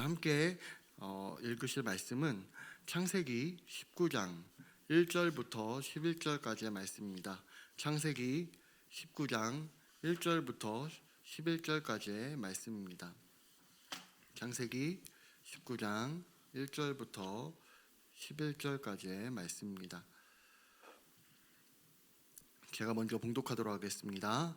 오늘 함께 어, 읽으실 말씀은 창세기 19장 1절부터 11절까지의 말씀입니다. 창세기 19장 1절부터 11절까지의 말씀입니다. 창세기 19장 1절부터 11절까지의 말씀입니다. 제가 먼저 봉독하도록 하겠습니다.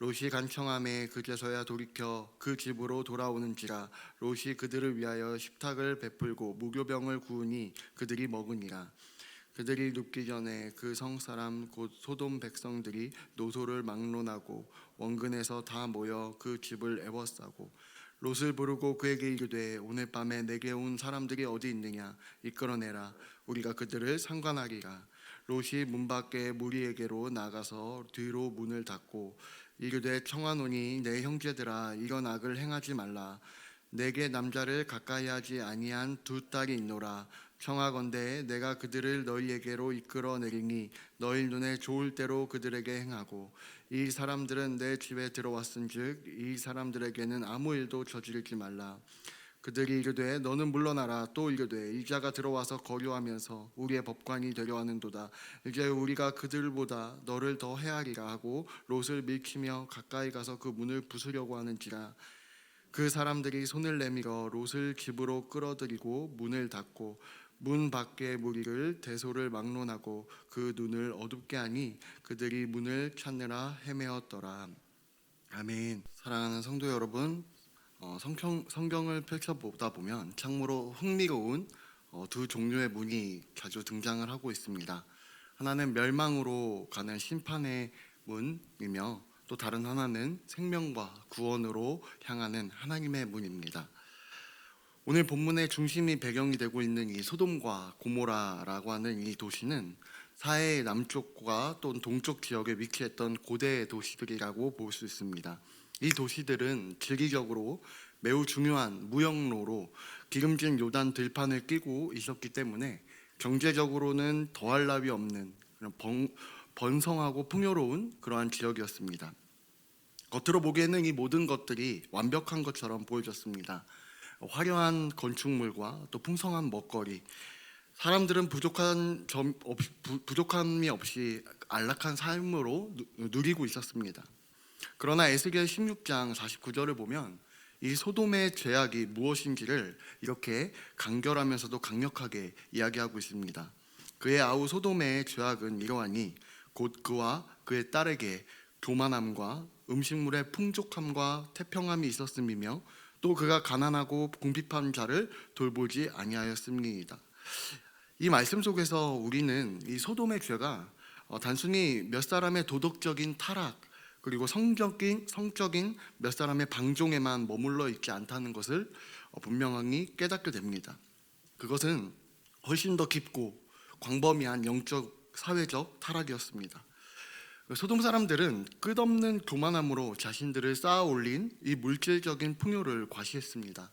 롯이 간청함에 그제서야 돌이켜 그 집으로 돌아오는지라 롯이 그들을 위하여 식탁을 베풀고 무교병을 구우니 그들이 먹으니라. 그들이 눕기 전에 그 성 사람 곧 소돔 백성들이 노소를 막론하고 원근에서 다 모여 그 집을 애워싸고 롯을 부르고 그에게 이르되 오늘 밤에 내게 온 사람들이 어디 있느냐? 이끌어내라. 우리가 그들을 상관하리라. 롯이 문 밖에 무리에게로 나가서 뒤로 문을 닫고 이르되 청하노니 내 형제들아 이런 악을 행하지 말라. 내게 남자를 가까이 하지 아니한 두 딸이 있노라. 청하건대 내가 그들을 너희에게로 이끌어 내리니 너희 눈에 좋을 대로 그들에게 행하고 이 사람들은 내 집에 들어왔은즉 이 사람들에게는 아무 일도 저지르지 말라 그들이 이르되 너는 물러나라. 또 이르되 이자가 들어와서 거류하면서 우리의 법관이 되려 하는도다. 이제 우리가 그들보다 너를 더 헤아리라 하고 롯을 밀치며 가까이 가서 그 문을 부수려고 하는지라. 그 사람들이 손을 내밀어 롯을 집으로 끌어들이고 문을 닫고 문 밖의 무리를 대소를 막론하고 그 눈을 어둡게 하니 그들이 문을 찾느라 헤매었더라. 아멘. 사랑하는 성도 여러분 어, 성경, 성경을 펼쳐보다 보면 참으로 흥미로운 어, 두 종류의 문이 자주 등장을 하고 있습니다. 하나는 멸망으로 가는 심판의 문이며 또 다른 하나는 생명과 구원으로 향하는 하나님의 문입니다. 오늘 본문의 중심이 배경이 되고 있는 이 소돔과 고모라라고 하는 이 도시는 사해의 남쪽과 또 동쪽 지역에 위치했던 고대 도시들이라고 볼 수 있습니다. 이 도시들은 지리적으로 매우 중요한 무역로로 기름진 요단 들판을 끼고 있었기 때문에 경제적으로는 더할 나위 없는 그런 번, 번성하고 풍요로운 그러한 지역이었습니다. 겉으로 보기에는 이 모든 것들이 완벽한 것처럼 보여졌습니다. 화려한 건축물과 또 풍성한 먹거리, 사람들은 부족한 점 부족함이 없이 안락한 삶으로 누, 누리고 있었습니다. 그러나 에스겔 16장 49절을 보면 이 소돔의 죄악이 무엇인지를 이렇게 간결하면서도 강력하게 이야기하고 있습니다. 그의 아우 소돔의 죄악은 이러하니 곧 그와 그의 딸에게 교만함과 음식물의 풍족함과 태평함이 있었음이며 또 그가 가난하고 궁핍한 자를 돌보지 아니하였음이니이다. 이 말씀 속에서 우리는 이 소돔의 죄가 어, 단순히 몇 사람의 도덕적인 타락 그리고 성적인 성적인 몇 사람의 방종에만 머물러 있지 않다는 것을 어, 분명히 깨닫게 됩니다. 그것은 훨씬 더 깊고 광범위한 영적 사회적 타락이었습니다. 소돔 사람들은 끝없는 교만함으로 자신들을 쌓아 올린 이 물질적인 풍요를 과시했습니다.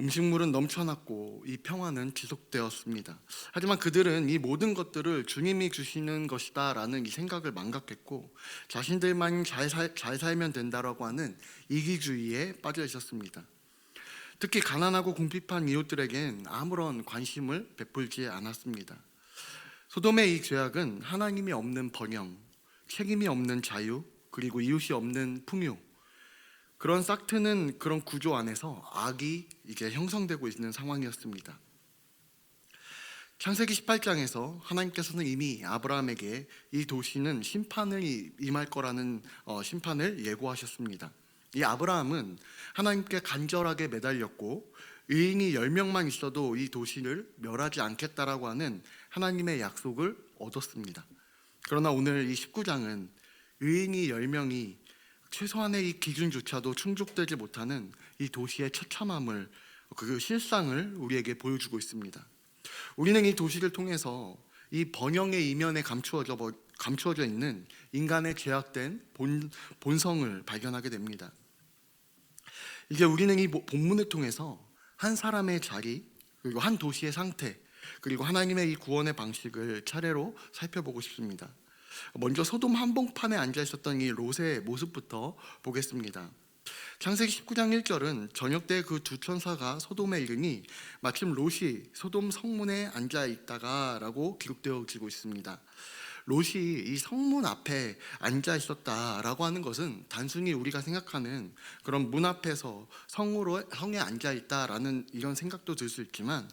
음식물은 넘쳐났고 이 평화는 지속되었습니다. 하지만 그들은 이 모든 것들을 주님이 주시는 것이다라는 이 생각을 망각했고 자신들만 잘, 살, 잘 살면 된다라고 하는 이기주의에 빠져 있었습니다. 특히 가난하고 궁핍한 이웃들에겐 아무런 관심을 베풀지 않았습니다. 소돔의 이 죄악은 하나님이 없는 번영, 책임이 없는 자유, 그리고 이웃이 없는 풍요, 그런 싹트는 그런 구조 안에서 악이 이제 형성되고 있는 상황이었습니다. 창세기 18장에서 하나님께서는 이미 아브라함에게 이 도시는 심판을 임할 거라는 어, 심판을 예고하셨습니다. 이 아브라함은 하나님께 간절하게 매달렸고 의인이 10명만 있어도 이 도시를 멸하지 않겠다라고 하는 하나님의 약속을 얻었습니다. 그러나 오늘 이 19장은 의인이 10명이 최소한의 이 기준조차도 충족되지 못하는 이 도시의 처참함을 그 실상을 우리에게 보여주고 있습니다. 우리는 이 도시를 통해서 이 번영의 이면에 감추어져 감추어져 있는 인간의 죄악된 본, 본성을 발견하게 됩니다. 이제 우리는 이 보- 본문을 통해서 한 사람의 자리 그리고 한 도시의 상태 그리고 하나님의 이 구원의 방식을 차례로 살펴보고 싶습니다. 먼저 소돔 한복판에 앉아 있었던 이 롯의 모습부터 보겠습니다. 창세기 19장 1절은 저녁 때 그 두 천사가 소돔에 이르니 마침 롯이 소돔 성문에 앉아 있다가라고 기록되어지고 있습니다. 롯이 이 성문 앞에 앉아 있었다라고 하는 것은 단순히 우리가 생각하는 그런 문 앞에서 성으로 성에 앉아 있다라는 이런 생각도 들 수 있지만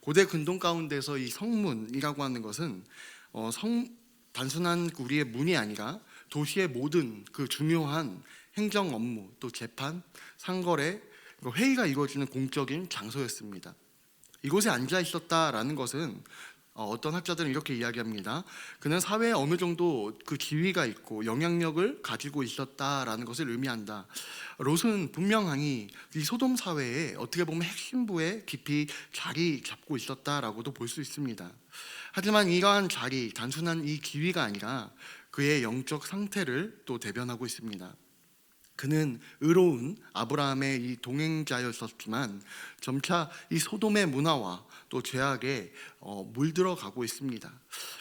고대 근동 가운데서 이 성문이라고 하는 것은 어, 성 단순한 우리의 문이 아니라 도시의 모든 그 중요한 행정 업무 또 재판, 상거래, 그리고 회의가 이루어지는 공적인 장소였습니다. 이곳에 앉아 있었다라는 것은 어, 어떤 학자들은 이렇게 이야기합니다. 그는 사회에 어느 정도 그 지위가 있고 영향력을 가지고 있었다라는 것을 의미한다. 롯은 분명히 이 소돔 사회에 어떻게 보면 핵심부에 깊이 자리 잡고 있었다라고도 볼 수 있습니다. 하지만 이러한 자리, 단순한 이 지위가 아니라 그의 영적 상태를 또 대변하고 있습니다. 그는 의로운 아브라함의 이 동행자였었지만 점차 이 소돔의 문화와 또 죄악에 어, 물들어 가고 있습니다.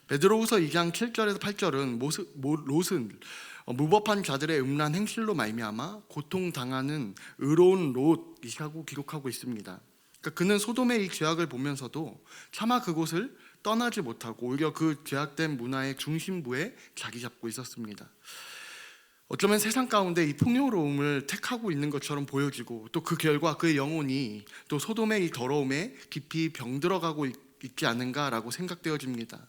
베드로후서 2장 7절에서 8절은 모습, 모, 롯은 어, 무법한 자들의 음란 행실로 말미암아 고통 당하는 의로운 롯이라고 기록하고 있습니다. 그러니까 그는 소돔의 이 죄악을 보면서도 차마 그곳을 떠나지 못하고 오히려 그 죄악된 문화의 중심부에 자리 잡고 있었습니다. 어쩌면 세상 가운데 이 풍요로움을 택하고 있는 것처럼 보여지고 또 그 결과 그의 영혼이 또 소돔의 이 더러움에 깊이 병들어가고 있, 있지 않은가라고 생각되어집니다.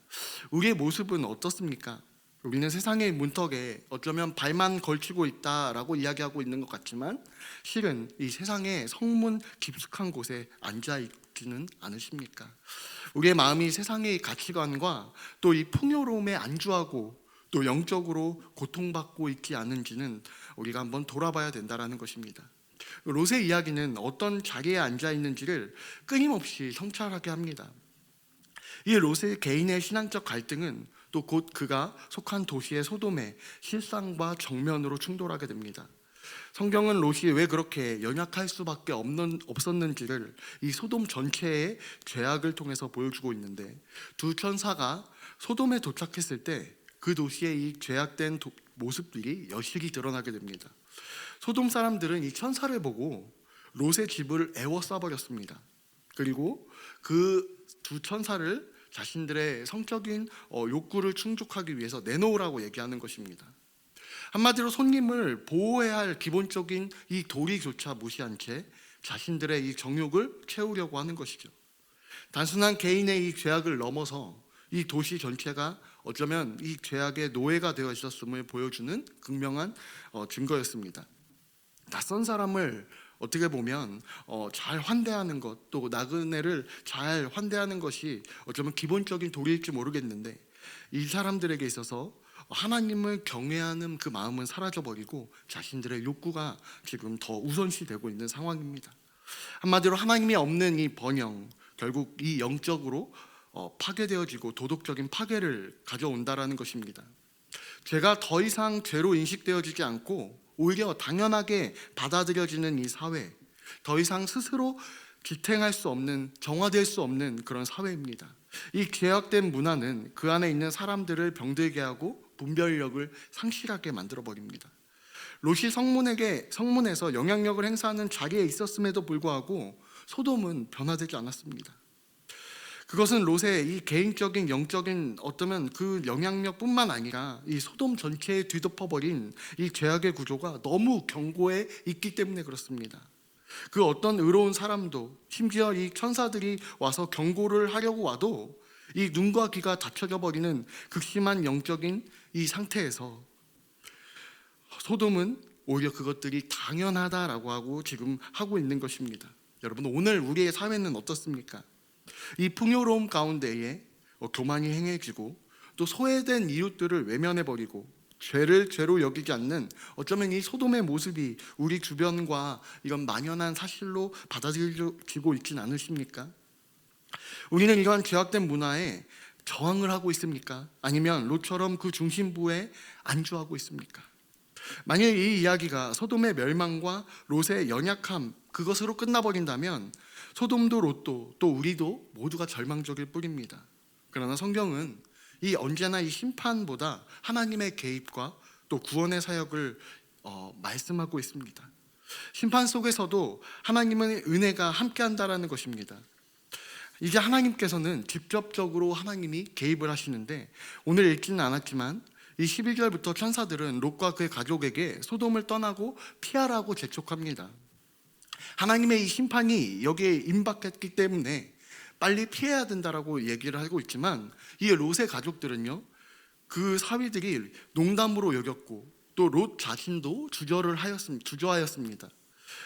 우리의 모습은 어떻습니까? 우리는 세상의 문턱에 어쩌면 발만 걸치고 있다라고 이야기하고 있는 것 같지만 실은 이 세상의 성문 깊숙한 곳에 앉아 있지는 않으십니까? 우리의 마음이 세상의 가치관과 또 이 풍요로움에 안주하고 또 영적으로 고통받고 있지 않은지는 우리가 한번 돌아봐야 된다라는 것입니다. 롯의 이야기는 어떤 자리에 앉아 있는지를 끊임없이 성찰하게 합니다. 이 롯의 개인의 신앙적 갈등은 또 곧 그가 속한 도시의 소돔의 실상과 정면으로 충돌하게 됩니다. 성경은 롯이 왜 그렇게 연약할 수밖에 없는, 없었는지를 이 소돔 전체의 죄악을 통해서 보여주고 있는데 두 천사가 소돔에 도착했을 때 그 도시의 이 죄악된 도- 모습들이 여실히 드러나게 됩니다. 소돔 사람들은 이 천사를 보고 롯의 집을 애워싸 버렸습니다. 그리고 그 두 천사를 자신들의 성적인 어, 욕구를 충족하기 위해서 내놓으라고 얘기하는 것입니다. 한마디로 손님을 보호해야 할 기본적인 이 도리조차 무시한 채 자신들의 이 정욕을 채우려고 하는 것이죠. 단순한 개인의 이 죄악을 넘어서 이 도시 전체가 어쩌면 이 죄악의 노예가 되어 있었음을 보여주는 극명한 어, 증거였습니다. 낯선 사람을 어떻게 보면 어, 잘 환대하는 것, 또 나그네를 잘 환대하는 것이 어쩌면 기본적인 도리일지 모르겠는데 이 사람들에게 있어서 하나님을 경외하는 그 마음은 사라져버리고 자신들의 욕구가 지금 더 우선시되고 있는 상황입니다. 한마디로 하나님이 없는 이 번영, 결국 이 영적으로 어, 파괴되어지고 도덕적인 파괴를 가져온다라는 것입니다. 죄가 더 이상 죄로 인식되어지지 않고 오히려 당연하게 받아들여지는 이 사회, 더 이상 스스로 지탱할 수 없는 정화될 수 없는 그런 사회입니다. 이 죄악된 문화는 그 안에 있는 사람들을 병들게 하고 분별력을 상실하게 만들어 버립니다. 롯이 성문에게 성문에서 영향력을 행사하는 자리에 있었음에도 불구하고 소돔은 변화되지 않았습니다. 그것은 롯의 이 개인적인 영적인 어쩌면 그 영향력뿐만 아니라 이 소돔 전체에 뒤덮어버린 이 죄악의 구조가 너무 견고해 있기 때문에 그렇습니다. 그 어떤 의로운 사람도 심지어 이 천사들이 와서 경고를 하려고 와도 이 눈과 귀가 닫혀져 버리는 극심한 영적인 이 상태에서 소돔은 오히려 그것들이 당연하다라고 하고 지금 하고 있는 것입니다. 여러분 오늘 우리의 사회는 어떻습니까? 이 풍요로움 가운데에 어, 교만이 행해지고 또 소외된 이웃들을 외면해 버리고 죄를 죄로 여기지 않는 어쩌면 이 소돔의 모습이 우리 주변과 이런 만연한 사실로 받아들여지고 있진 않으십니까? 우리는 이러한 죄악된 문화에 저항을 하고 있습니까? 아니면 롯처럼 그 중심부에 안주하고 있습니까? 만약 이 이야기가 소돔의 멸망과 롯의 연약함 그것으로 끝나버린다면 소돔도 롯도 또 우리도 모두가 절망적일 뿐입니다. 그러나 성경은 이 언제나 이 심판보다 하나님의 개입과 또 구원의 사역을 어, 말씀하고 있습니다. 심판 속에서도 하나님은 은혜가 함께한다라는 것입니다. 이제 하나님께서는 직접적으로 하나님이 개입을 하시는데 오늘 읽지는 않았지만 이 11절부터 천사들은 롯과 그의 가족에게 소돔을 떠나고 피하라고 재촉합니다. 하나님의 이 심판이 여기에 임박했기 때문에 빨리 피해야 된다라고 얘기를 하고 있지만 이 롯의 가족들은요 그 사위들이 농담으로 여겼고 또 롯 자신도 주저를 하였습니다. 주저하였습니다.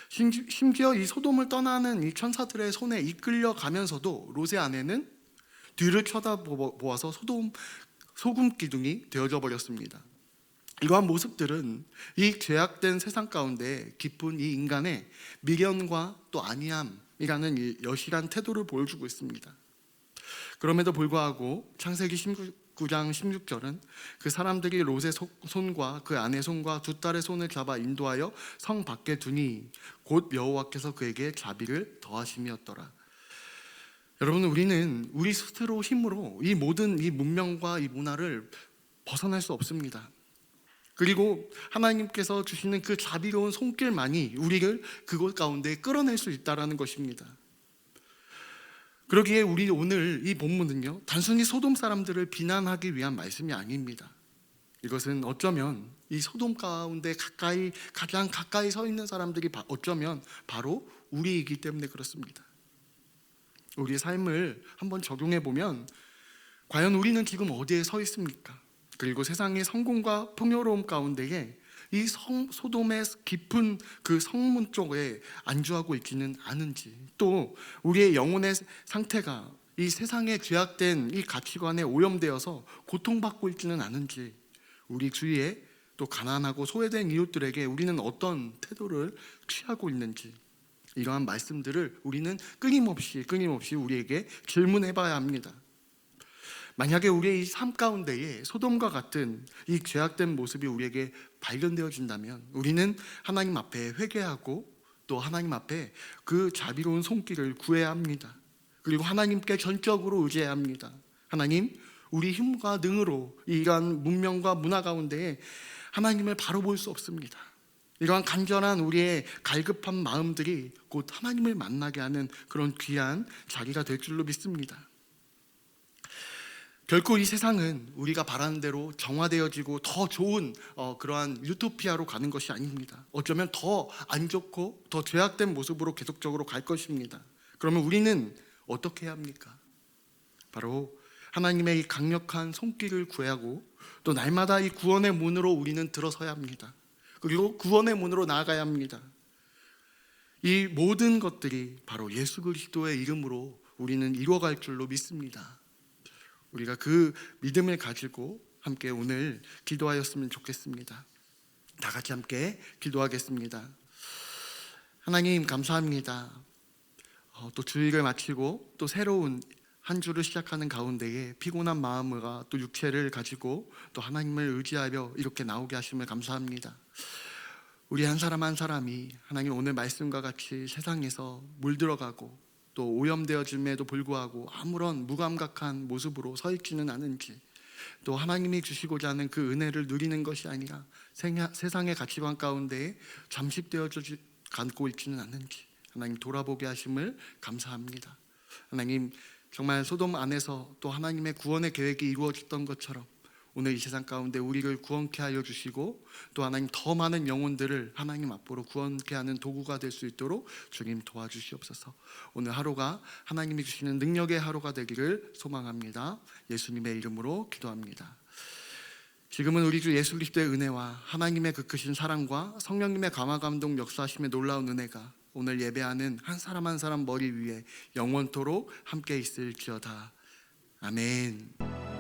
심지- 심지어 이 소돔을 떠나는 이 천사들의 손에 이끌려 가면서도 롯의 아내는 뒤를 쳐다보아서 소돔 소금 기둥이 되어져 버렸습니다. 이러한 모습들은 이 죄악된 세상 가운데 깊은 이 인간의 미련과 또 안이함이라는 이 여실한 태도를 보여주고 있습니다. 그럼에도 불구하고 창세기 19장 16절은 그 사람들이 롯의 소- 손과 그 아내 손과 두 딸의 손을 잡아 인도하여 성 밖에 두니 곧 여호와께서 그에게 자비를 더하심이었더라. 여러분 우리는 우리 스스로 힘으로 이 모든 이 문명과 이 문화를 벗어날 수 없습니다. 그리고 하나님께서 주시는 그 자비로운 손길만이 우리를 그곳 가운데 끌어낼 수 있다라는 것입니다. 그러기에 우리 오늘 이 본문은요 단순히 소돔 사람들을 비난하기 위한 말씀이 아닙니다. 이것은 어쩌면 이 소돔 가운데 가까이 가장 가까이 서 있는 사람들이 바- 어쩌면 바로 우리이기 때문에 그렇습니다. 우리의 삶을 한번 적용해 보면 과연 우리는 지금 어디에 서 있습니까? 그리고 세상의 성공과 풍요로움 가운데에 이 성, 소돔의 깊은 그 성문 쪽에 안주하고 있지는 않은지 또 우리의 영혼의 상태가 이 세상에 죄악된 이 가치관에 오염되어서 고통받고 있지는 않은지 우리 주위에 또 가난하고 소외된 이웃들에게 우리는 어떤 태도를 취하고 있는지 이러한 말씀들을 우리는 끊임없이 끊임없이 우리에게 질문해 봐야 합니다. 만약에 우리의 이 삶 가운데에 소돔과 같은 이 죄악된 모습이 우리에게 발견되어진다면 우리는 하나님 앞에 회개하고 또 하나님 앞에 그 자비로운 손길을 구해야 합니다. 그리고 하나님께 전적으로 의지해야 합니다. 하나님, 우리 힘과 능으로 이러한 문명과 문화 가운데에 하나님을 바로 볼 수 없습니다. 이러한 간절한 우리의 갈급한 마음들이 곧 하나님을 만나게 하는 그런 귀한 자리가 될 줄로 믿습니다. 결코 이 세상은 우리가 바라는 대로 정화되어지고 더 좋은 어, 그러한 유토피아로 가는 것이 아닙니다. 어쩌면 더 안 좋고 더 죄악된 모습으로 계속적으로 갈 것입니다. 그러면 우리는 어떻게 해야 합니까? 바로 하나님의 이 강력한 손길을 구하고 또 날마다 이 구원의 문으로 우리는 들어서야 합니다. 그리고 구원의 문으로 나아가야 합니다. 이 모든 것들이 바로 예수 그리스도의 이름으로 우리는 이루어갈 줄로 믿습니다. 우리가 그 믿음을 가지고 함께 오늘 기도하였으면 좋겠습니다. 다 같이 함께 기도하겠습니다. 하나님 감사합니다. 어, 또 주일을 마치고 또 새로운 한 주를 시작하는 가운데에 피곤한 마음과 또 육체를 가지고 또 하나님을 의지하며 이렇게 나오게 하심을 감사합니다. 우리 한 사람 한 사람이 하나님 오늘 말씀과 같이 세상에서 물들어가고 또 오염되어짐에도 불구하고 아무런 무감각한 모습으로 서 있지는 않은지 또 하나님이 주시고자 하는 그 은혜를 누리는 것이 아니라 세상의 가치관 가운데 잠식되어져 갖고 있지는 않는지 하나님 돌아보게 하심을 감사합니다. 하나님 정말 소돔 안에서 또 하나님의 구원의 계획이 이루어졌던 것처럼 오늘 이 세상 가운데 우리를 구원케 하여 주시고 또 하나님 더 많은 영혼들을 하나님 앞으로 구원케 하는 도구가 될 수 있도록 주님 도와주시옵소서. 오늘 하루가 하나님이 주시는 능력의 하루가 되기를 소망합니다. 예수님의 이름으로 기도합니다. 지금은 우리 주 예수 그리스도의 은혜와 하나님의 그 크신 사랑과 성령님의 감화 감동 역사하심의 놀라운 은혜가 오늘 예배하는 한 사람 한 사람 머리 위에 영원토록 함께 있을지어다. 아멘.